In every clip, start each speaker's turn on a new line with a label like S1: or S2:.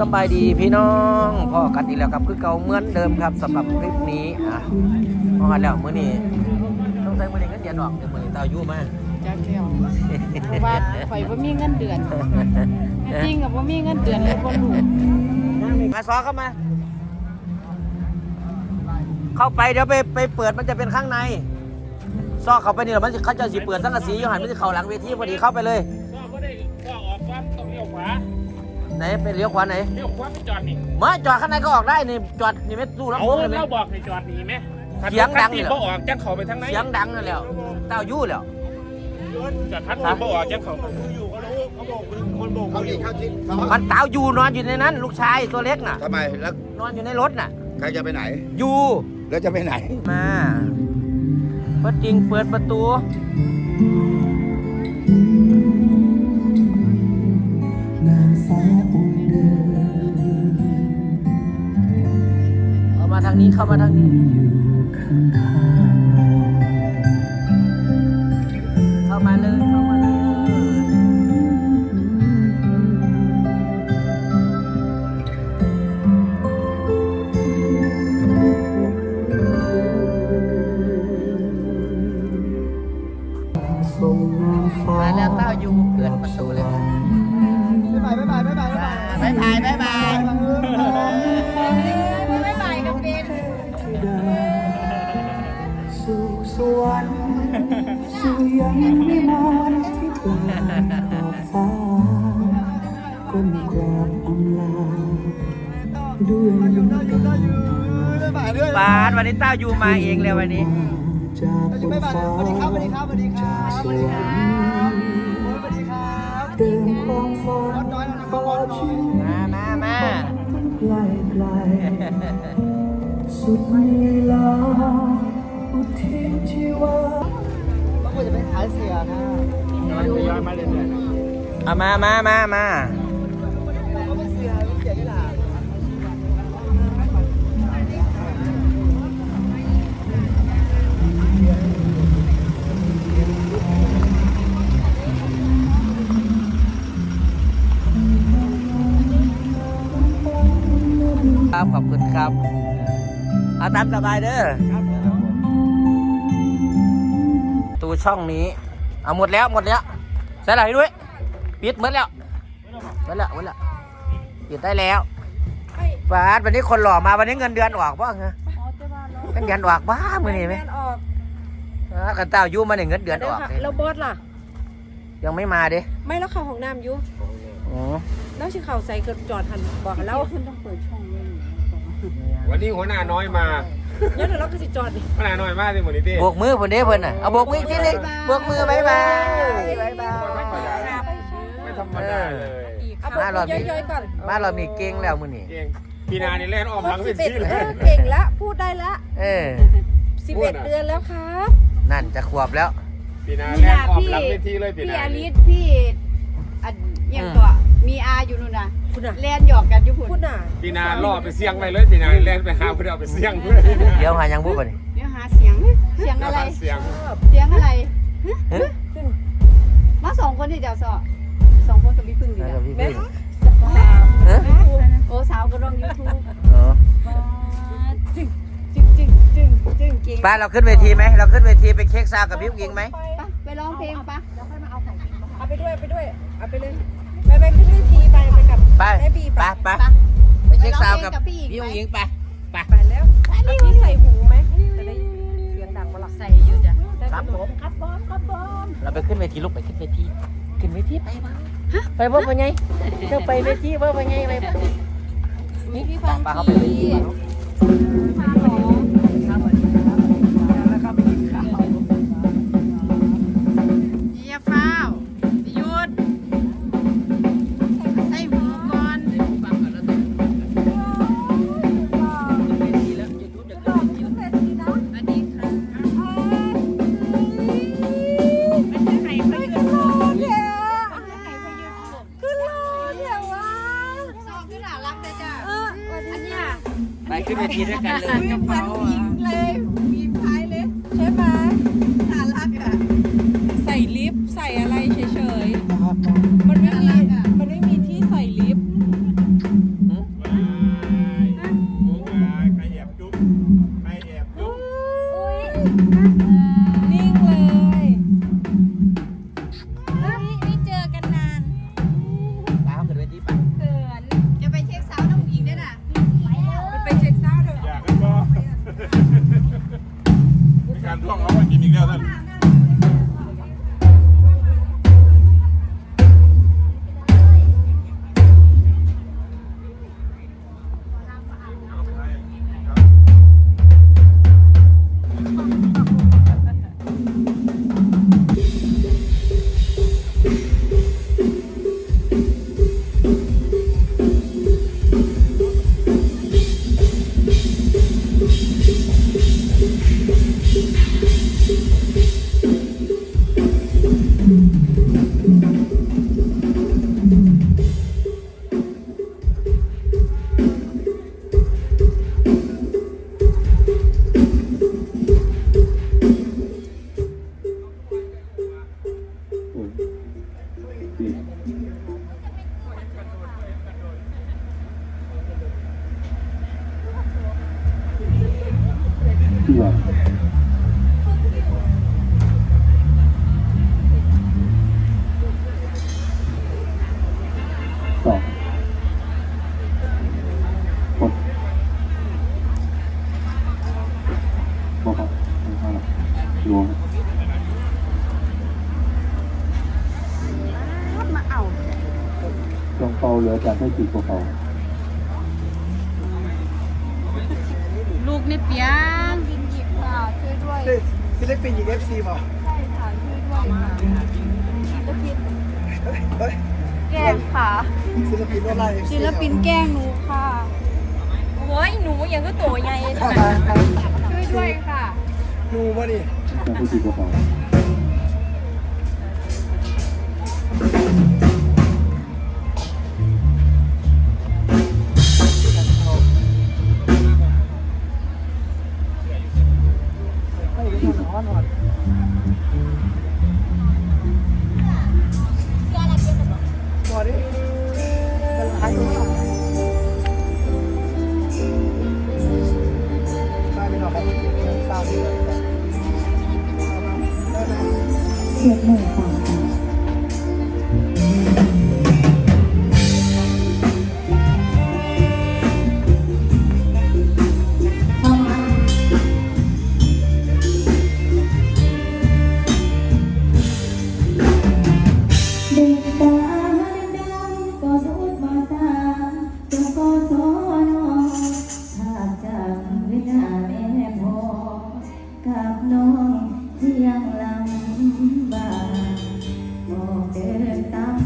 S1: สบายดีพี่น้องพ่อกันอีกแล้วครับคือเก่าเหมือนเดิมครับสำหรับคลิปนี้อะพอกันแล้วมื้อนี้ต้องใช้มื้อนี้ก็เดียนออกเดี๋ยวมื้อนี้ตาอยู่มา
S2: จักแล้วเพราะว่าข่อยบ่มีเงินเดือนจริงกับบ่มีเงินเดือนเลยบ่รู้
S1: มาซ้อเข้ามา เข้าไปเดี๋ยวไปไปเปิดมันจะเป็นข้างใน ซอกเข้าไปนี่แหละมันเขาจะสิเปิดสังกะสีอยู่หันมันจะเข้าหลังเวทีพอดีเข้าไปเลย
S3: ไห
S1: นไปเลี้ยวขวาไหน
S3: เลี้ยวขวาไปจอดนี่
S1: มาจอดข้างในก็ออกได้นี่จอดนี่ไม่ตู้ลำ
S3: เอา
S1: โพงเลยไหม
S3: เราบอกให้จอดนี่ไหม
S1: เสียงดัง
S3: นี่
S1: เหรอ
S3: บ่ออกจังเขาไปทางไหน
S1: เสียงดังนั่นแหล้วเต้ายู่แล้ว
S3: จอดคันนี้บ่ออกจังเขา
S4: เขาดิเขาทิศเขา
S1: มันเต้าอยู่นอนอยู่ในนั้น ลูกชายตัวเล็กน่ะ
S4: ทำไมแล้ว
S1: นอนอยู่ในรถน่ะ
S4: ใครจะไปไหน
S1: อยู่
S4: แล้วจะไปไหน
S1: มาเปิดจริงเปิดประตู ทางนี้เข้ามาทางนี้
S5: เข้า
S1: มาเลยเข้ามาเลยมาแล้วเต้าอยู่เกินประตูเลย บ๊ายบายบ๊ายบายบ๊ายบายบ๊ายบาย
S2: บ๊ายบาย
S5: อำลาด้วยน้ำตา
S1: บาสวันนี้เต้าอยู่มาเองเลยวันนี้
S5: จากบนฟ้าจากสวรรค์เดินความฝันขอชีวิต
S1: มามามา
S5: ไกลไกลสุดเวลาอุทิศชีวา
S3: ย้อนมาเรื่อย
S1: เอามามามามา ขอบคุณครับเอาตามสบายเด้อตูช่องนี้ เอาหมดแล้วหมดแล้วใส่ไหลด้วย ปิดหมดแล้วหมดแล้วหมดแล้วปิดได้แล้วบาสวันนี้คนหล่อมาวันนี้เงินเดือนออกบ้างเหรอเงินเดือนออกบ้ามือนี่ไหม
S2: เงินออก
S1: เออกันเต้ายู่มาหนึ่งเงินเดือนออกเลย
S2: แล้วบอสล่ะ
S1: ยังไม่มาดิ
S2: ไม่แล้วเข้าห้องน้ำอยู่
S1: อ๋อ
S2: แล้วสิเข้าใส่เกิดจอดหันบอกแล้วคุณต้องเปิดช่องเลย
S3: ๆ วันนี้หัวหน้าน้อยมา
S2: เดี๋ยวเราก็สิจอดดิ
S3: หัวหน้าน้อยมากที่หมดนี่ดิ
S1: โบกมือเพิ่นเด้เพิ่นน่ะเอาโบกมืออีกทีนึงโบกมือบายบายบายบาย
S3: ไม่ธรรมดาเลย
S2: เอาบอกย่อยๆก่อน
S1: บ้านเรามีเก่งแล้วมือนี่
S3: เก่งปีนานี่เล่นออมหลังเป็น
S2: สิบ
S3: ที่
S2: เอ็ด
S3: เลย
S2: เออเก่งละพูดได้ละ
S1: เออ
S2: สิบเอ็ดเดือนแล้วครับ
S1: นั่นจะขวบแล้ว
S3: ปีนาเล่นออมหลังเป็นที่เลยปี
S6: พี่
S3: นา
S6: อาริสพี่อันยังตัว มีอาอยู่นู่นน่ะ
S2: คุณน่ะ
S6: เล่นหยอกกันอยู่พุ่น
S2: คุณน่ะ
S3: ปีนาล่อไปเสี่ยงไปเลยปีนาเล่นไปหาเพื่อเอาไปเสี่ยงเพื่อ
S1: เดี๋ยวหายังบุบนี่
S6: เดี๋ยวหาเสียง เสียงอะไร
S3: เสี่ยง
S6: เสียงอะไร
S1: เฮ้ย
S6: มาสองคนที่เจ้าสอสองคนกับพี่พึ่งอยู่
S1: แล้ว
S6: แล้ว
S1: พี่พึ่ง
S6: สาว
S1: เฮ้ย
S6: โอ้สาวก็ลงยูทูบ
S1: อ๋อ
S6: จึงจึงจึงจึงจึงเก่ง
S1: ป้าเราขึ้นเวทีไหมเราขึ้นเวทีไปเค้กซาวกับพี่ยิงไหม
S6: ปะไปร้องเพลงปะ
S2: เอาไปด้วยเอาไปด้วยเอาไปเลย ไปไปขึ้นเวทีไปไปกับ
S1: ไป
S2: แม่บี
S1: ไป
S2: ไป
S1: ไปไปเค้กซาวกับพี่ยิงไปไป
S2: ไปแล้วเอาพี่ใส่หูไหมจะได้เสียงดังมาหลัก
S6: ใส่อยู่จ้ะ
S1: ครับผมครับบอมครับบอมเราไปขึ้นเวทีลูกไปขึ้นเวทีขึ้นเวทีไปบ้างไปบ่ไปไงเจ้าไปเวทีบ่ไปไงไปบ่
S6: มีพี่ฟัง
S1: ป้าเขาไปเวที
S6: ม 哈哈。ตัวสองหกดบอกครับไม่เข้าหรอกรวมเรงเปาเห
S2: ลือ
S5: จากให้กี่กว่เปา
S6: ลูกนี่เปียง
S2: ช่วยด้วย
S7: ศิลปินหญิงเอฟซีบอก
S2: ใช่ค่ะช่วยด้วยค่ะศิลปินแกล้งค่ะ
S7: ศิลปินออนไลน์
S2: ศิลปินแกล้งหนูค่ะโอ้ยหนูยังก็โตใหญ่ช่วยด้วยค่ะ
S7: ดูมาดิ
S5: อยากให้จีบพวกเขา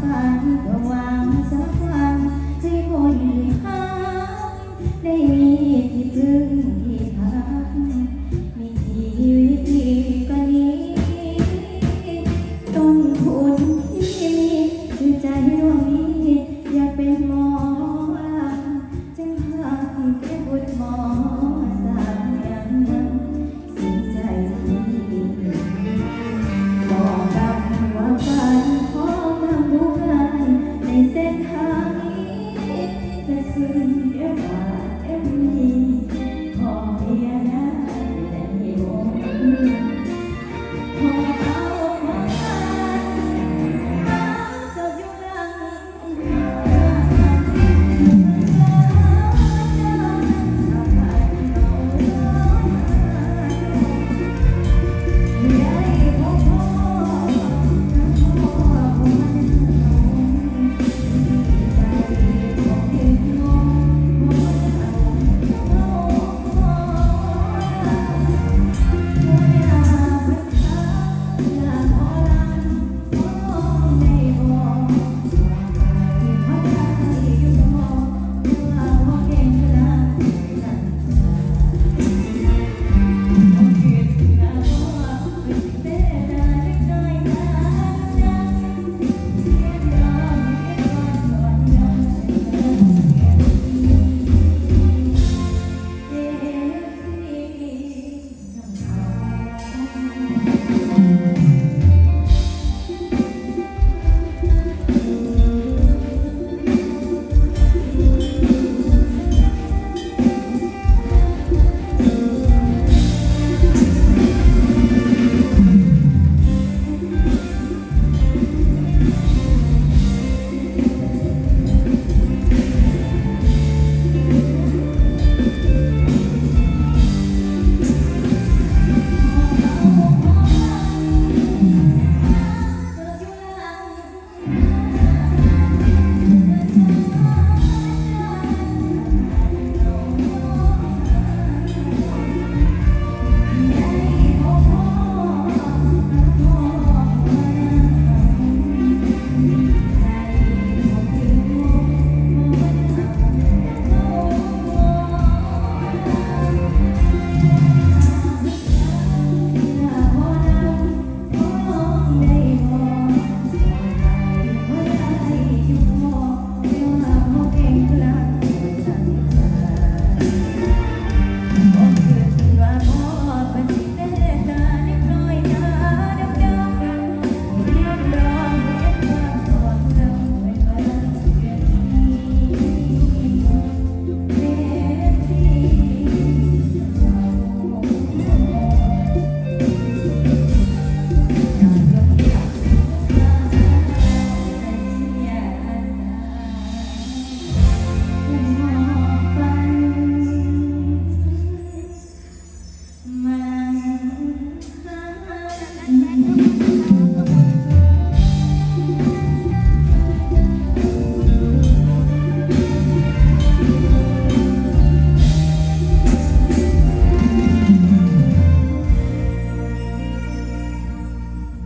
S8: สา